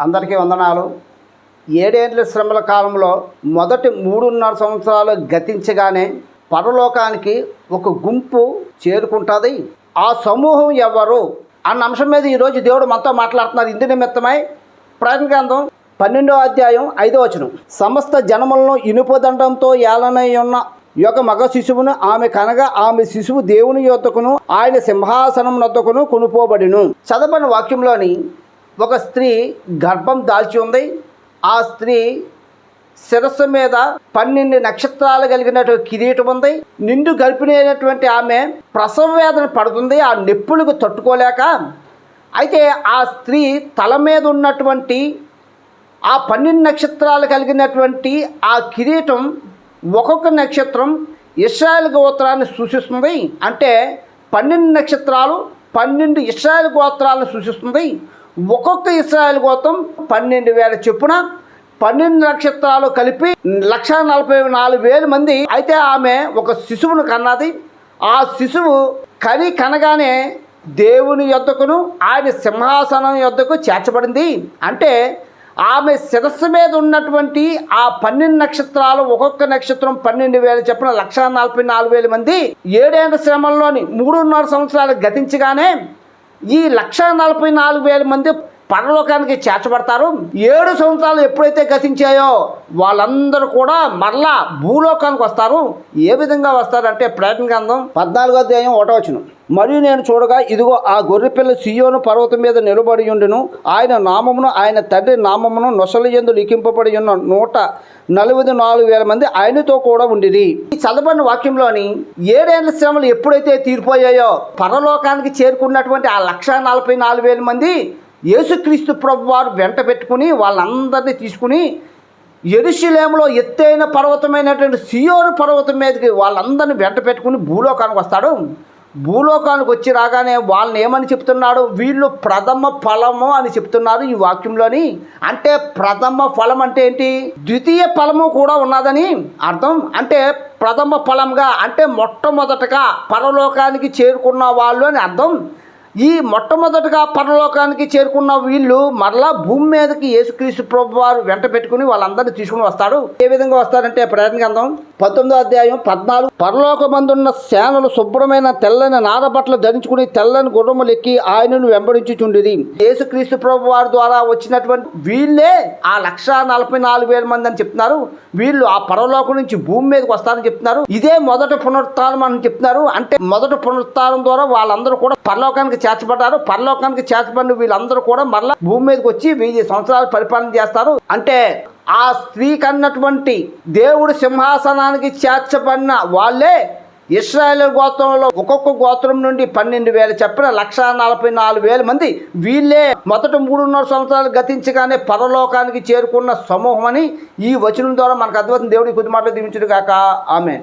అందరికీ వందనాలు. ఏడేండ్ల శ్రమల కాలంలో మొదటి మూడున్నర సంవత్సరాలు గతించగానే పరలోకానికి ఒక గుంపు చేరుకుంటుంది. ఆ సమూహం ఎవరు? అన్న అంశం మీద ఈరోజు దేవుడు మనతో మాట్లాడుతున్నారు. ఇందు నిమిత్తమై ప్రయత్న గ్రంథం పన్నెండో అధ్యాయం ఐదో వచనం. సమస్త జనములను ఇనుపదండంతో ఏలనై ఉన్న యొక్క మగ శిశువును ఆమె కనగా ఆమె శిశువు దేవుని యొద్దకును ఆయన సింహాసనం నొద్దకును కొనుపోబడిను. చదవని వాక్యంలోని ఒక స్త్రీ గర్భం దాల్చి ఉంది. ఆ స్త్రీ శిరస్సు మీద పన్నెండు నక్షత్రాలు కలిగినటువంటి కిరీటం ఉంది. నిండు గర్భిణి అయినటువంటి ఆమె ప్రసవ వేదన పడుతుంది. ఆ నొప్పులకు తట్టుకోలేక అయితే ఆ స్త్రీ తల మీద ఉన్నటువంటి ఆ పన్నెండు నక్షత్రాలు కలిగినటువంటి ఆ కిరీటం ఒక్కొక్క నక్షత్రం ఇస్రాయల్ గోత్రాన్ని సూచిస్తుంది. అంటే పన్నెండు నక్షత్రాలు పన్నెండు ఇస్రాయల్ గోత్రాలను సూచిస్తుంది. ఒక్కొక్క ఇస్రాయల్ గోత్రం పన్నెండు వేల చొప్పున పన్నెండు నక్షత్రాలు కలిపి లక్ష నలభై నాలుగు వేల మంది. అయితే ఆమె ఒక శిశువును కన్నది. ఆ శిశువు కని కనగానే దేవుని యొద్దకును ఆయన సింహాసనం యొద్దకు చేర్చబడింది. అంటే ఆమె శిరస్సు మీద ఉన్నటువంటి ఆ పన్నెండు నక్షత్రాలు ఒక్కొక్క నక్షత్రం పన్నెండు వేల చెప్పిన లక్ష నలభై నాలుగు వేల మంది. ఏడేళ్ళ శ్రమంలోని మూడున్నర సంవత్సరాలు గతించగానే ఈ లక్ష నలభై నాలుగు వేల మంది పరలోకానికి చేర్చబడతారు. ఏడు సంవత్సరాలు ఎప్పుడైతే గతించాయో వాళ్ళందరూ కూడా మరలా భూలోకానికి వస్తారు. ఏ విధంగా వస్తారంటే ప్రయత్న గ్రంథం పద్నాలుగో అధ్యాయం ఒకటవచనం మరియు నేను చూడగా ఇదిగో ఆ గొర్రెపిల్ల సియోను పర్వతం మీద నిలబడి ఉండును. ఆయన నామమును ఆయన తండ్రి నామమును నొసలు ఎందు లిఖింపబడి ఉన్న నూట నలభై నాలుగు వేల మంది ఆయనతో కూడా ఉండిరి. ఈ చదవబడిన వాక్యంలోని ఏడేళ్ళ శ్రమలు ఎప్పుడైతే తీరిపోయాయో పరలోకానికి చేరుకున్నటువంటి ఆ లక్ష నలభై నాలుగు వేల మంది యేసుక్రీస్తు ప్రభు వారు వెంట పెట్టుకుని వాళ్ళందరినీ తీసుకుని ఎరుశలేములో ఎత్తైన పర్వతమైనటువంటి సియోరు పర్వతం మీదకి వాళ్ళందరినీ వెంట పెట్టుకుని భూలోకానికి వస్తాడు. భూలోకానికి వచ్చి రాగానే వాళ్ళని ఏమని చెప్తున్నాడు? వీళ్ళు ప్రథమ ఫలము అని చెప్తున్నారు ఈ వాక్యంలోని. అంటే ప్రథమ ఫలం అంటే ఏంటి? ద్వితీయ ఫలము కూడా ఉన్నదని అర్థం. అంటే ప్రథమ ఫలంగా అంటే మొట్టమొదటగా పరలోకానికి చేరుకున్న వాళ్ళు అని అర్థం. ఈ మొట్టమొదటిగా పరలోకానికి చేరుకున్న వీళ్ళు మరలా భూమి మీదకి యేసుక్రీస్తు ప్రభు వారు వెంట పెట్టుకుని వాళ్ళందరినీ తీసుకుని వస్తాడు. ఏ విధంగా వస్తారంటే ప్రయత్న గ్రంథం పంతొమ్మిదో అధ్యాయం పద్నాలుగు. పరలోకమందున్న సేనలు శుభ్రమైన తెల్లని నారబట్టలు ధరించుకుని తెల్లని గుర్రములు ఎక్కి ఆయనను వెంబడించుచుండిరి. యేసుక్రీస్తు ప్రభు వారి ద్వారా వచ్చినటువంటి వీళ్ళే ఆ లక్ష నలభై నాలుగు వేల మంది అని చెప్తున్నారు. వీళ్ళు ఆ పరలోకం నుంచి భూమి మీదకి వస్తారని చెప్తున్నారు. ఇదే మొదటి పునరుత్నం అని చెప్తున్నారు. అంటే మొదటి పునరుత్నం ద్వారా వాళ్ళందరూ కూడా పరలోకానికి చేర్చబడ్డారు. పరలోకానికి చేర్చబడిన వీళ్ళందరూ కూడా మరలా భూమి మీదకి వచ్చి వెయ్యి సంవత్సరాలు పరిపాలన చేస్తారు. అంటే ఆ స్త్రీ కన్నటువంటి దేవుడు సింహాసనానికి చేర్చబడిన వాళ్ళే ఇస్రాయేల్ గోత్రంలో ఒక్కొక్క గోత్రం నుండి పన్నెండు వేలు చెప్పిన లక్ష నలభై నాలుగు వేల మంది. వీళ్ళే మొదట మూడున్నర సంవత్సరాలు గతించగానే పరలోకానికి చేరుకున్న సమూహం అని ఈ వచనం ద్వారా మనకు అర్థమవుతుంది దేవుడి కొద్ది మాటలు దీవించుడు కాక ఆమె